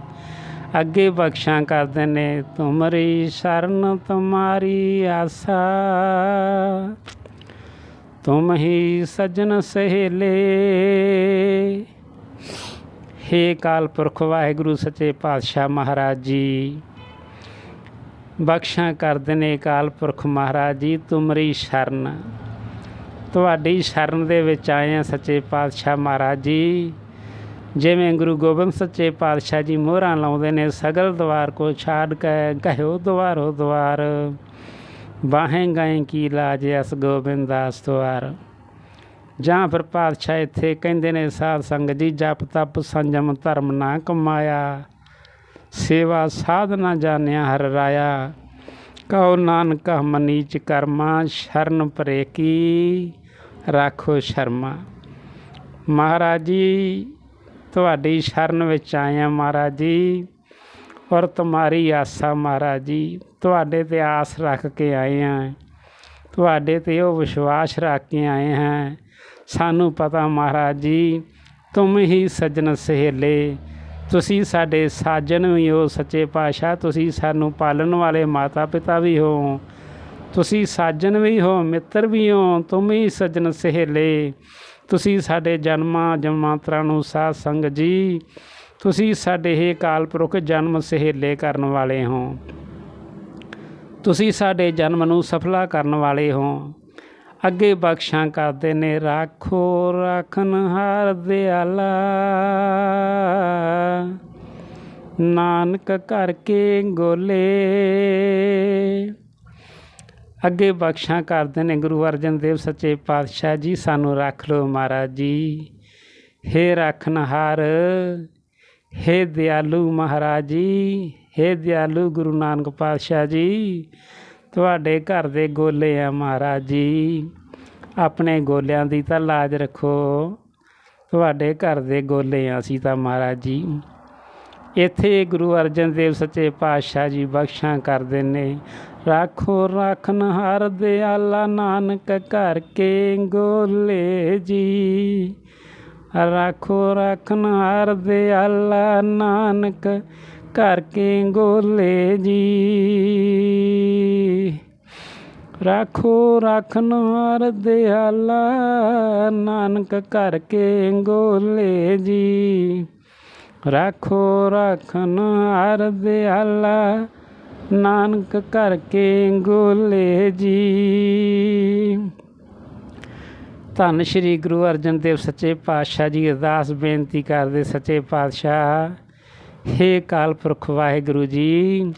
ਅੱਗੇ ਬਖਸ਼ਾਂ ਕਰਦੇ ਨੇ, ਤੁਮਰੀ ਸ਼ਰਨ, ਤੁਮਾਰੀ ਆਸਾ। ਤੁਮ ਹੀ ਸਜਣ ਸਹੇਲੇ। ਹੇ ਕਾਲ ਪੁਰਖ ਵਾਹਿਗੁਰੂ ਸੱਚੇ ਪਾਤਸ਼ਾਹ ਮਹਾਰਾਜ ਜੀ। ਬਖਸ਼ਾਂ ਕਰਦੇ ਨੇ ਕਾਲ ਪੁਰਖ ਮਹਾਰਾਜ ਜੀ ਤੁਮਰੀ ਸ਼ਰਨ। ਤੁਹਾਡੀ ਸ਼ਰਨ ਦੇ ਵਿੱਚ ਆਏ ਆ ਸੱਚੇ ਪਾਤਸ਼ਾਹ ਮਹਾਰਾਜ ਜੀ। ਜਿਵੇਂ ਗੁਰੂ ਗੋਬਿੰਦ ਸੱਚੇ ਪਾਤਸ਼ਾਹ ਜੀ ਮੋਹਰਾਂ ਲਾਉਂਦੇ ਨੇ, ਸਗਲ ਦਵਾਰ ਕੋ ਛਾੜ ਕੇ ਕਹਿਓ ਦਵਾਰੋ ਦਵਾਰ। ਬਾਹੇ ਗਏ ਕੀ ਲਾਜ ਅਸ ਗੋਬਿੰਦ ਦਾਸ ਦਵਾਰ ਜਾਂ ਫਿਰ ਪਾਤਸ਼ਾਹ ਇੱਥੇ ਕਹਿੰਦੇ ਨੇ, ਸਾਧ ਸੰਗਤ ਜੀ, ਜਪ, ਤਪ, ਸੰਜਮ, ਧਰਮ ਨਾ ਕਮਾਇਆ। ਸੇਵਾ ਸਾਧ ਨਾ ਜਾਣਿਆ ਹਰ ਰਾਇਆ। ਕਹੋ ਨਾਨਕ, ਮਨੀਚ ਕਰਮਾ, ਸ਼ਰਨ ਪਰੇ ਕੀ ਰਾਖੋ ਸ਼ਰਮਾ। ਮਹਾਰਾਜ ਜੀ, ਤੁਹਾਡੀ ਸ਼ਰਨ ਵਿੱਚ ਆਏ ਹਾਂ ਮਹਾਰਾਜ ਜੀ, ਔਰ ਤੁਮਾਰੀ ਆਸਾ ਮਹਾਰਾਜ ਜੀ, ਤੁਹਾਡੇ ਤੇ ਆਸ ਰੱਖ ਕੇ ਆਏ ਹਾਂ ਤੁਹਾਡੇ ਤੇ ਉਹ ਵਿਸ਼ਵਾਸ ਰੱਖ ਕੇ ਆਏ ਹਾਂ ਸਾਨੂੰ ਪਤਾ ਮਹਾਰਾਜ ਜੀ, ਤੁਮ ਹੀ ਸੱਜਣ ਸਹੇਲੇ। ਤੁਸੀਂ ਸਾਡੇ ਸਾਜਣ ਵੀ ਹੋ, ਸੱਚੇ ਪਾਤਸ਼ਾਹ। ਤੁਸੀਂ ਸਾਨੂੰ ਪਾਲਣ ਵਾਲੇ ਮਾਤਾ ਪਿਤਾ ਵੀ ਹੋ। ਤੁਸੀਂ ਸਾਜਣ ਵੀ ਹੋ, ਮਿੱਤਰ ਵੀ ਹੋ, ਤੁਮ ਹੀ ਸੱਜਣ ਸਹੇਲੇ। ਤੁਸੀਂ ਸਾਡੇ ਜਨਮਾਂ ਜਮਾਂਤਰਾਂ ਨੂੰ ਸਾਧ ਸੰਗਤ ਜੀ। ਤੁਸੀਂ ਸਾਡੇ ਇਹ ਕਾਲ ਪੁਰਖ ਜਨਮ ਸਹੇਲੇ ਕਰਨ ਵਾਲੇ ਹੋ। ਤੁਸੀਂ ਸਾਡੇ ਜਨਮ ਨੂੰ ਸਫਲਾ ਕਰਨ ਵਾਲੇ ਹੋ। ਅੱਗੇ ਬਖਸ਼ਾਂ ਕਰਦੇ ਨੇ, ਰਾਖੋ ਰਾਖਨ ਹਾਰ ਦਿਆਲਾ। ਨਾਨਕ ਕਰਕੇ ਗੋਲੇ। ਅੱਗੇ ਬਖਸ਼ਾਂ ਕਰਦੇ ਨੇ ਗੁਰੂ ਅਰਜਨ ਦੇਵ ਸੱਚੇ ਪਾਤਸ਼ਾਹ ਜੀ, ਸਾਨੂੰ ਰੱਖ ਲਓ ਮਹਾਰਾਜ ਜੀ। ਹੇ ਰੱਖਨਹਾਰ ਹੇ ਦਿਆਲੂ ਮਹਾਰਾਜ ਜੀ, ਹੇ ਦਿਆਲੂ ਗੁਰੂ ਨਾਨਕ ਪਾਤਸ਼ਾਹ ਜੀ। ਤੁਹਾਡੇ ਘਰ ਦੇ ਗੋਲੇ ਆ ਮਹਾਰਾਜ ਜੀ। ਆਪਣੇ ਗੋਲਿਆਂ ਦੀ ਤਾਂ ਲਾਜ ਰੱਖੋ। ਤੁਹਾਡੇ ਘਰ ਦੇ ਗੋਲੇ ਆ ਅਸੀਂ ਤਾਂ ਮਹਾਰਾਜ ਜੀ। ਇੱਥੇ ਗੁਰੂ ਅਰਜਨ ਦੇਵ ਸੱਚੇ ਪਾਤਸ਼ਾਹ ਜੀ ਬਖਸ਼ਾਂ ਕਰਦੇ ਨੇ ਰਾਖੋ ਰਾਖਨ ਹਰ ਦਿਆਲਾ ਨਾਨਕ ਘਰ ਕੇ ਗੋਲੇ ਜੀ। ਰਾਖੋ ਰਾਖਨ ਹਰ ਦਿਆਲਾ ਨਾਨਕ ਘਰ ਕੇ ਗੋਲੇ ਜੀ। ਰਾਖੋ ਰਾਖਨ ਹਰ ਦਿਆਲਾ, ਨਾਨਕ ਘਰ ਕੇ ਗੋਲੇ ਜੀ। ਰਾਖੋ ਰਾਖਨ ਹਰ ਦਿਆਲਾ, ਨਾਨਕ ਘਰ ਕੇ ਗੋਲੇ ਜੀ। ਧੰਨ ਸ਼੍ਰੀ ਗੁਰੂ ਅਰਜਨ ਦੇਵ ਸੱਚੇ ਪਾਤਸ਼ਾਹ ਜੀ, ਅਰਦਾਸ ਬੇਨਤੀ ਕਰਦੇ ਸੱਚੇ ਪਾਤਸ਼ਾਹ। ਹੇ ਕਾਲ ਪੁਰਖ ਵਾਹਿਗੁਰੂ ਜੀ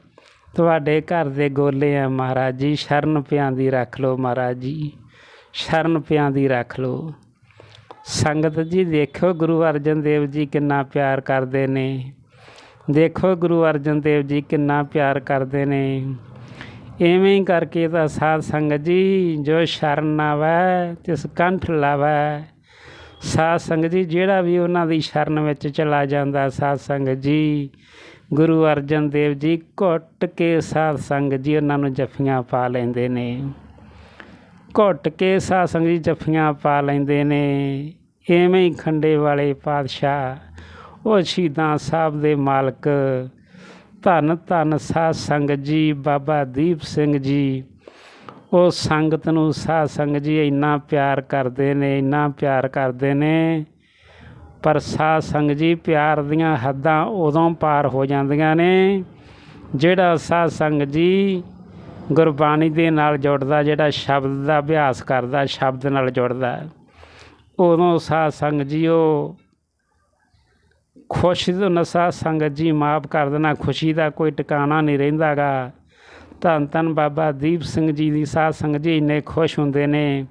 ਤੁਹਾਡੇ ਘਰ ਦੇ ਗੋਲੇ ਆ ਮਹਾਰਾਜ ਜੀ, ਸ਼ਰਨ ਪਿਆਂ ਦੀ ਰੱਖ ਲਓ ਮਹਾਰਾਜ ਜੀ, ਸ਼ਰਨ ਪਿਆਂ ਦੀ ਰੱਖ ਲਓ। ਸੰਗਤ ਜੀ ਦੇਖੋ ਗੁਰੂ ਅਰਜਨ ਦੇਵ ਜੀ ਕਿੰਨਾ ਪਿਆਰ ਕਰਦੇ ਨੇ। ਦੇਖੋ ਗੁਰੂ ਅਰਜਨ ਦੇਵ ਜੀ ਕਿੰਨਾ ਪਿਆਰ ਕਰਦੇ ਨੇ। ਐਵੇਂ ਹੀ ਕਰਕੇ ਤਾਂ ਸਾਧ ਸੰਗਤ ਜੀ, ਜੋ ਸ਼ਰਨ ਆਵੈ ਤਿਸ ਕੰਠ ਲਾਵੈ। ਸਾਧ ਸੰਗਤ ਜੀ, ਜਿਹੜਾ ਵੀ ਉਹਨਾਂ ਦੀ ਸ਼ਰਨ ਵਿੱਚ ਚਲਾ ਜਾਂਦਾ ਸਾਧ ਸੰਗਤ ਜੀ ਗੁਰੂ ਅਰਜਨ ਦੇਵ ਜੀ ਘੁੱਟ ਕੇ ਸਾਧ ਸੰਗਤ ਜੀ ਉਹਨਾਂ ਨੂੰ ਜੱਫੀਆਂ ਪਾ ਲੈਂਦੇ ਨੇ। ਘੁੱਟ ਕੇ ਸਾਧ ਸੰਗਤ ਜੀ ਜੱਫੀਆਂ ਪਾ ਲੈਂਦੇ ਨੇ। ਐਵੇਂ ਹੀ ਖੰਡੇ ਵਾਲੇ ਪਾਤਸ਼ਾਹ, ਉਹ ਸ਼ਹੀਦਾਂ ਸਾਹਿਬ ਦੇ ਮਾਲਕ, ਧੰਨ ਧੰਨ ਸਾਧ ਸੰਗਤ ਜੀ, ਬਾਬਾ ਦੀਪ ਸਿੰਘ ਜੀ। ਉਹ ਸੰਗਤ ਨੂੰ ਸਾਧ ਸੰਗਤ ਜੀ ਇੰਨਾ ਪਿਆਰ ਕਰਦੇ ਨੇ, ਇੰਨਾ ਪਿਆਰ ਕਰਦੇ ਨੇ ਪਰ ਸਾਧ ਸੰਗਤ ਜੀ ਪਿਆਰ ਦੀਆਂ ਹੱਦਾਂ ਉਦੋਂ ਪਾਰ ਹੋ ਜਾਂਦੀਆਂ ਨੇ, ਜਿਹੜਾ ਸਾਧ ਸੰਗਤ ਜੀ ਗੁਰਬਾਣੀ ਦੇ ਨਾਲ ਜੁੜਦਾ, ਜਿਹੜਾ ਸ਼ਬਦ ਦਾ ਅਭਿਆਸ ਕਰਦਾ, ਸ਼ਬਦ ਨਾਲ ਜੁੜਦਾ, ਉਦੋਂ ਸਾਧ ਸੰਗਤ ਜੀ ਉਹ ਖੁਸ਼ੀ ਤੋਂ ਨਸਾ ਸੰਗਤ ਜੀ ਮਾਫ ਕਰ ਦੇਣਾ, ਖੁਸ਼ੀ ਦਾ ਕੋਈ ਟਿਕਾਣਾ ਨਹੀਂ ਰਹਿੰਦਾਗਾ। ਧੰਨ ਧੰਨ ਬਾਬਾ ਦੀਪ ਸਿੰਘ ਜੀ ਦੀ ਸਾਧ ਸੰਗਤ ਜੀ ਇੰਨੇ ਖੁਸ਼ ਹੁੰਦੇ ਨੇ,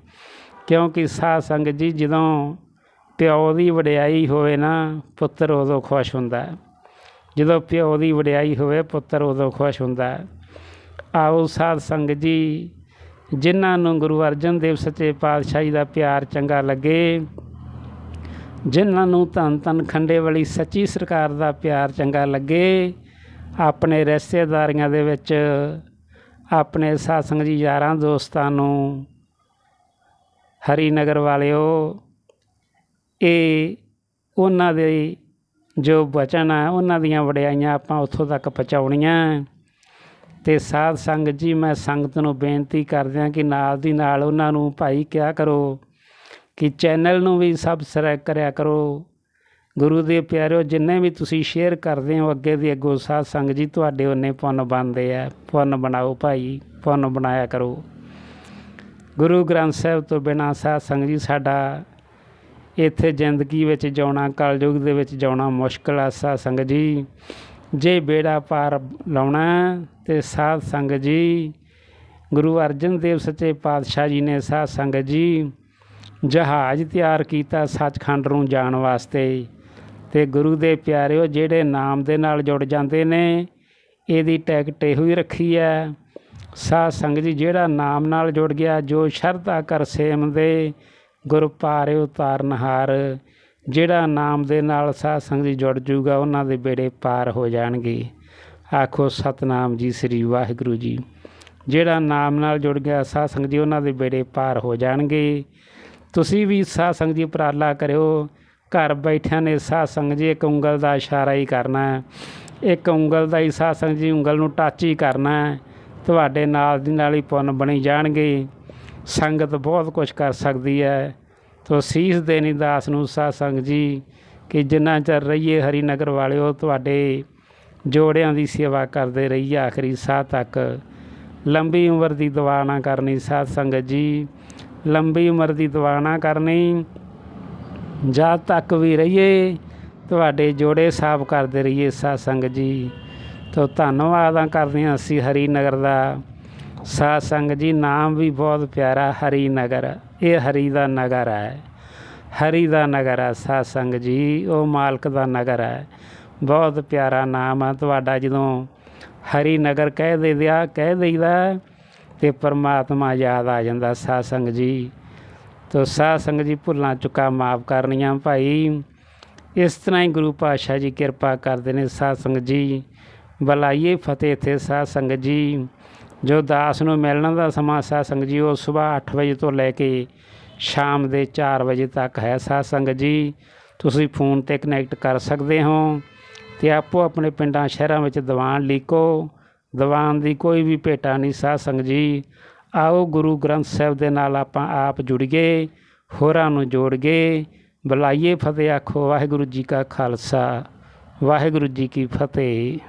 ਕਿਉਂਕਿ ਸਾਧ ਸੰਗਤ ਜੀ ਜਦੋਂ ਪਿਓ ਦੀ ਵਡਿਆਈ ਹੋਵੇ ਨਾ, ਪੁੱਤਰ ਉਦੋਂ ਖੁਸ਼ ਹੁੰਦਾ ਜਦੋਂ ਪਿਓ ਦੀ ਵਡਿਆਈ ਹੋਵੇ, ਪੁੱਤਰ ਉਦੋਂ ਖੁਸ਼ ਹੁੰਦਾ ਆਓ ਸਾਧ ਸੰਗਤ ਜੀ, ਜਿਨ੍ਹਾਂ ਨੂੰ ਗੁਰੂ ਅਰਜਨ ਦੇਵ ਸੱਚੇ ਪਾਤਸ਼ਾਹ ਜੀ ਦਾ ਪਿਆਰ ਚੰਗਾ ਲੱਗੇ, ਜਿਨ੍ਹਾਂ ਨੂੰ ਧੰਨ ਧੰਨ ਖੰਡੇ ਵਾਲੀ ਸੱਚੀ ਸਰਕਾਰ ਦਾ ਪਿਆਰ ਚੰਗਾ ਲੱਗੇ, ਆਪਣੇ ਰਿਸ਼ਤੇਦਾਰੀਆਂ ਦੇ ਵਿੱਚ, ਆਪਣੇ ਸਾਧ ਸੰਗਤ ਜੀ ਯਾਰਾਂ ਦੋਸਤਾਂ ਨੂੰ, ਹਰੀ ਨਗਰ ਵਾਲਿਓ ਇਹ ਉਹਨਾਂ ਦੇ ਜੋ ਬਚਨ ਆ, ਉਹਨਾਂ ਦੀਆਂ ਵਡਿਆਈਆਂ ਆਪਾਂ ਉੱਥੋਂ ਤੱਕ ਪਹੁੰਚਾਉਣੀਆਂ। ਤੇ ਸਾਧ ਸੰਗਤ ਜੀ, ਮੈਂ ਸੰਗਤ ਨੂੰ ਬੇਨਤੀ ਕਰਦਿਆਂ ਕਿ ਨਾਲ ਦੀ ਨਾਲ ਉਹਨਾਂ ਨੂੰ ਭਾਈ ਕਿਹਾ ਕਰੋ, ਕਿ ਚੈਨਲ ਨੂੰ ਵੀ ਸਬਸਕ੍ਰਾਈਬ ਕਰਿਆ ਕਰੋ। ਗੁਰੂ ਦੇ ਪਿਆਰਿਓ, ਜਿੰਨੇ ਵੀ ਤੁਸੀਂ ਸ਼ੇਅਰ ਕਰਦੇ ਹੋ ਅੱਗੇ ਦੀ ਅੱਗੋਂ ਸਾਧ ਸੰਗਤ ਜੀ, ਤੁਹਾਡੇ ਉਹਨੇ ਪੁੰਨ ਬਣਦੇ ਆ। ਪੁੰਨ ਬਣਾਓ ਭਾਈ, ਪੁੰਨ ਬਣਾਇਆ ਕਰੋ। ਗੁਰੂ ਗ੍ਰੰਥ ਸਾਹਿਬ ਤੋਂ ਬਿਨਾਂ ਸਾਧ ਸੰਗਤ ਜੀ, ਸਾਡਾ ਇੱਥੇ ਜ਼ਿੰਦਗੀ ਵਿੱਚ ਜਿਉਣਾ, ਕਲਯੁਗ ਦੇ ਵਿੱਚ ਜਿਉਣਾ ਮੁਸ਼ਕਲ ਆ ਸਾਧ ਸੰਗਤ ਜੀ। ਜੇ ਬੇੜਾ ਪਾਰ ਲਾਉਣਾ ਤੇ ਸਾਧ ਸੰਗਤ ਜੀ, ਗੁਰੂ ਅਰਜਨ ਦੇਵ ਸੱਚੇ ਪਾਤਸ਼ਾਹ ਜੀ ਨੇ ਸਾਧ ਸੰਗਤ ਜੀ ਜਹਾਜ਼ ਤਿਆਰ ਕੀਤਾ ਸੱਚਖੰਡ ਨੂੰ ਜਾਣ ਵਾਸਤੇ। ਤੇ ਗੁਰੂ ਦੇ ਪਿਆਰਿਓ, ਜਿਹੜੇ ਨਾਮ ਦੇ ਨਾਲ ਜੁੜ ਜਾਂਦੇ ਨੇ, ਇਹਦੀ ਟਿਕਟ ਇਹੋ ਹੀ ਰੱਖੀ ਹੈ। ਸਾਧ ਸੰਗਤ ਜੀ, ਜਿਹੜਾ ਨਾਮ ਨਾਲ ਜੁੜ ਗਿਆ, ਜੋ ਸ਼ਰਧਾ ਕਰ ਸੇਮ ਦੇ ਗੁਰ ਪਾਰੇ ਉਤਾਰਨਹਾਰ ਜਿਹੜਾ ਨਾਮ ਦੇ ਨਾਲ ਸਾਧ ਸੰਗਤ ਜੀ ਜੁੜ ਜੂਗਾ, ਉਹਨਾਂ ਦੇ ਬੇੜੇ ਪਾਰ ਹੋ ਜਾਣਗੇ। ਆਖੋ, ਸਤਨਾਮ ਜੀ, ਸ੍ਰੀ ਵਾਹਿਗੁਰੂ ਜੀ। ਜਿਹੜਾ ਨਾਮ ਨਾਲ ਜੁੜ ਗਿਆ ਸਾਧ ਸੰਗਤ ਜੀ, ਉਹਨਾਂ ਦੇ ਬੇੜੇ ਪਾਰ ਹੋ ਜਾਣਗੇ। ਤੁਸੀਂ ਵੀ ਸਾਧ ਸੰਗਤ ਜੀ ਉਪਰਾਲਾ ਕਰਿਓ। ਘਰ ਬੈਠਿਆਂ ਨੇ ਸਾਧ ਸੰਗਤ ਜੀ ਇੱਕ ਉਂਗਲ ਦਾ ਇਸ਼ਾਰਾ ਹੀ ਕਰਨਾ ਇੱਕ ਉਂਗਲ ਦਾ ਹੀ ਸਾਧ ਸੰਗਤ ਜੀ ਉਂਗਲ ਨੂੰ ਟੱਚ ਹੀ ਕਰਨਾ ਤੁਹਾਡੇ ਨਾਲ ਦੀ ਨਾਲ ਹੀ ਪੁੰਨ ਬਣੀ ਜਾਣਗੇ। ਸੰਗਤ ਬਹੁਤ ਕੁਝ ਕਰ ਸਕਦੀ ਹੈ। ਤੋ ਸੀਸ ਦੇਣੀ ਦਾਸ ਨੂੰ ਸਾਧ ਸੰਗਤ ਜੀ ਕਿ ਜਿੰਨਾ ਚਿਰ ਰਹੀਏ ਹਰੀ ਨਗਰ ਵਾਲਿਓ, ਤੁਹਾਡੇ ਜੋੜਿਆਂ ਦੀ ਸੇਵਾ ਕਰਦੇ ਰਹੀਏ ਆਖਰੀ ਸਾਹ ਤੱਕ। ਲੰਬੀ ਉਮਰ ਦੀ ਦੁਆ ਨਾ ਕਰਨੀ ਸਾਧ ਸੰਗਤ ਜੀ। ਲੰਬੀ ਉਮਰ ਦੀ ਦੁਆ ਨਾ ਕਰਨੀ। ਜਦ ਤੱਕ ਵੀ ਰਹੀਏ, ਤੁਹਾਡੇ ਜੋੜੇ ਸਾਫ਼ ਕਰਦੇ ਰਹੀਏ ਸਾਧ ਸੰਗਤ ਜੀ। ਤੋ ਧੰਨਵਾਦਾਂ ਕਰਦੇ ਹਾਂ ਅਸੀਂ ਹਰੀ ਨਗਰ ਦਾ ਸਾਧ ਸੰਗਤ ਜੀ, ਨਾਮ ਵੀ ਬਹੁਤ ਪਿਆਰਾ ਹਰੀ ਨਗਰ ਇਹ ਹਰੀ ਦਾ ਨਗਰ ਹੈ। ਹਰੀ ਦਾ ਨਗਰ ਹੈ ਸਾਧ ਸੰਗਤ ਜੀ, ਉਹ ਮਾਲਕ ਦਾ ਨਗਰ ਹੈ। ਬਹੁਤ ਪਿਆਰਾ ਨਾਮ ਆ ਤੁਹਾਡਾ, ਜਦੋਂ ਹਰੀ ਨਗਰ ਕਹਿ ਦੇ ਦਿਆ ਕਹਿ ਦੇਈਦਾ ਤੇ ਪਰਮਾਤਮਾ ਯਾਦ ਆ ਜਾਂਦਾ ਸਾਧ ਸੰਗਤ ਜੀ। ਤੋ ਸਾਧ ਸੰਗਤ ਜੀ, ਭੁੱਲਾਂ ਚੁੱਕਾ ਮਾਫ ਕਰਨੀਆਂ ਭਾਈ। ਇਸ ਤਰ੍ਹਾਂ ਹੀ ਗੁਰੂ ਪਾਤਸ਼ਾਹ ਜੀ ਕਿਰਪਾ ਕਰਦੇ ਨੇ ਸਾਧ ਸੰਗਤ ਜੀ। ਬਲਾਈਏ ਫਤਿਹ ਤੇ ਸਾਧ ਸੰਗਤ ਜੀ। ਜੋ ਦਾਸ ਨੂੰ ਮਿਲਣ ਦਾ ਸਮਾਂ ਸਾਧ ਜੀ, ਉਹ ਸਵੇਰ 8 ਵਜੇ ਤੋਂ ਲੈ ਕੇ ਸ਼ਾਮ ਦੇ 4 ਵਜੇ ਤੱਕ ਹੈ ਸਾਧ ਜੀ। ਤੁਸੀਂ ਫੋਨ ਤੇ ਕਨੈਕਟ ਕਰ ਸਕਦੇ ਹੋ ਤੇ ਆਪੋ ਆਪਣੇ ਪਿੰਡਾਂ ਸ਼ਹਿਰਾਂ ਵਿੱਚ ਦੀਵਾਨ ਲਿਖੋ ਦੀਵਾਨ ਦੀ ਕੋਈ ਵੀ ਭੇਟਾ ਨਹੀਂ ਸਾਧ ਜੀ। ਆਓ ਗੁਰੂ ਗ੍ਰੰਥ ਸਾਹਿਬ ਦੇ ਨਾਲ ਆਪਾਂ ਆਪ ਜੁੜੀਏ ਹੋਰਾਂ ਨੂੰ ਜੋੜੀਏ ਬੁਲਾਈਏ ਫਤਿਹ ਆਖੋ, ਵਾਹਿਗੁਰੂ ਜੀ ਕਾ ਖਾਲਸਾ, ਵਾਹਿਗੁਰੂ ਜੀ ਕੀ ਫਤਿਹ।